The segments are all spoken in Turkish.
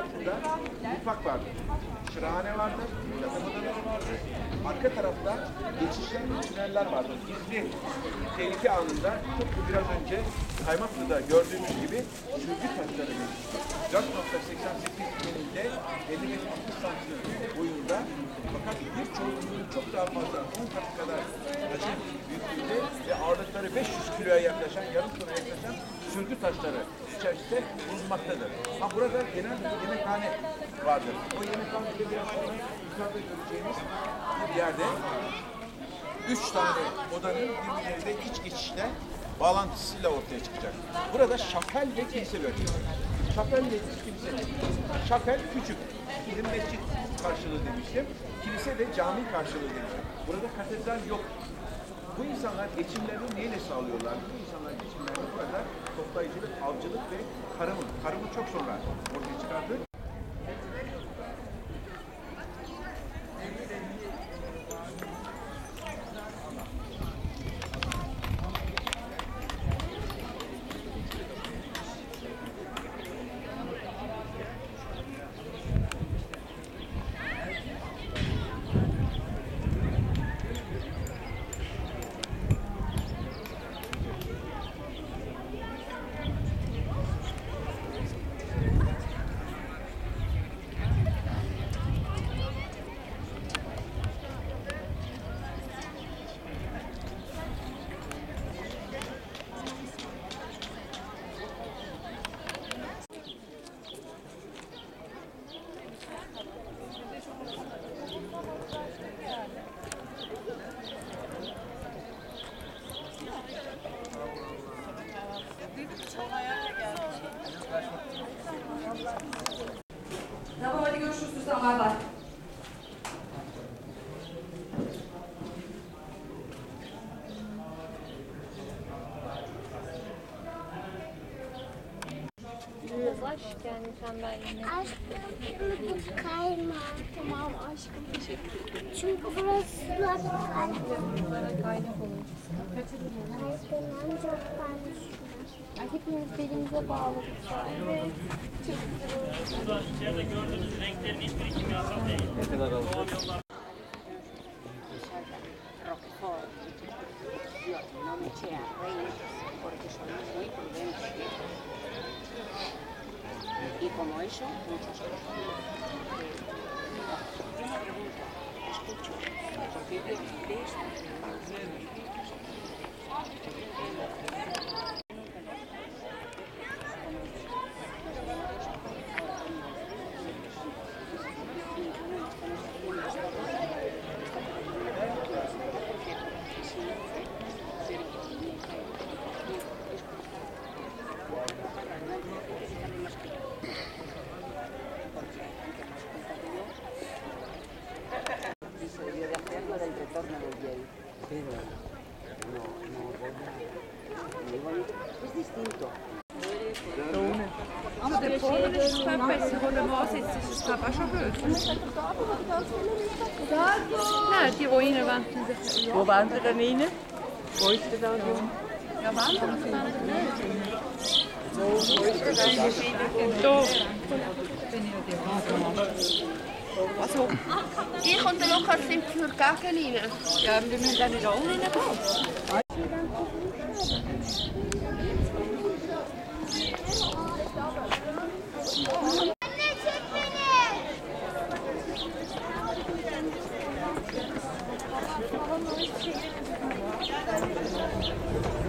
katında mutfak vardır. Şırhane vardır, yatak odaları vardır. Arka tarafta geçişler ve tüneller vardır. Gizli tehlike anında tıpkı biraz önce Kaymaklı'da gördüğümüz gibi sürgü taşları mevcuttur. 4.88 eninde 50 metre 30 santim boyunda fakat birçoğunun çok daha fazla 10 katı kadar hacim büyüklüğünde ve ağırlıkları 500 kiloya yaklaşan, yarım tona yaklaşan sürgü taşları içerisinde bulunmaktadır. Ha burada genel bir yemekhane vardır. O yemekhanede biraz sonra yukarıda göreceğiniz bir yerde üç tane odanın birbirleriyle iç geçişle bağlantısıyla ortaya çıkacak. Burada şapel ve kilise bölgesi. Şapel ve kilise? Şapel küçük. Bizim mescit karşılığı demiştim. Kilise de cami karşılığı demiştim. Burada katedral yok. Bu insanlar geçimlerini neyle sağlıyorlar? Bu insanlar geçimlerini burada toplayıcılık, avcılık ve tarımı. Tarımı çok sonra ortaya çıkardı. Bay bay. Yani tembelliğine. Aşkım kayma. Tamam aşkım teşekkür ederim. Çünkü burası kayma. Bunlara kaynak olur. Aşkım en çok ben düşünüyorum. Yani hepimiz belimize bağlı ve Ne kadar aldı? Y como eso, muchas cosas. Yo me pregunto, escucho, ¿por qué te Es ist distinto. Aber der Polen ist es nicht besser, wo der Mann sitzt, ist es auch schon höher. Nein, die, die rein wollen. Wo wollen sie denn rein? Wo ist der da drum? Ja, wandern sie nicht. Wo ist der da? Da. bin ich ja der Hase. Ich und der Lukas sind für Gegenlinie. Ja, wir müssen dann nicht alle reingehen. Anne çek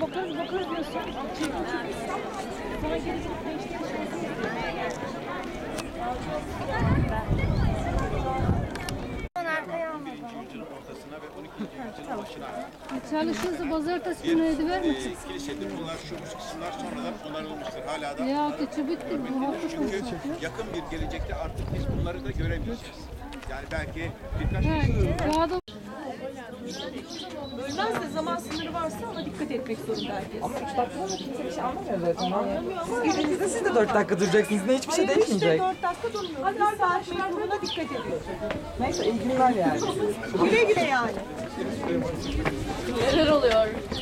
bakarız bakarız diyorsun. Sonra geri gidip değiştirmiş. Çalışırsa pazartesi günü ödüver mi? Ee, e, kilisedir. Bunlar şu bu kısımlar sonradan onarılmıştır. Hala da. Ya kötü bitti. Bu hafta Çünkü yakın bir gelecekte artık biz bunları da göremeyeceğiz. Yani belki birkaç evet. yıl da Bölmezse zaman sınırı varsa ona dikkat etmek zorunda herkes. Ama 3 dakikada da kimse bir şey anlamıyor zaten. Anlamıyor Siz girdiğinizde siz de 4 dakika duracaksınız. Yine hiçbir şey Hayır işte değişmeyecek. 4 dakika durmuyor. Hadi saat mektubuna dikkat ediyor. Neyse iyi günler yani. Güle güle yani.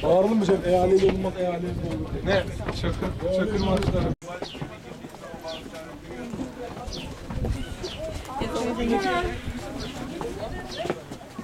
Bağıralım mı canım? Eyalet olmaz, eyalet olur. Ne? Çakır, çakır maçları. Evet,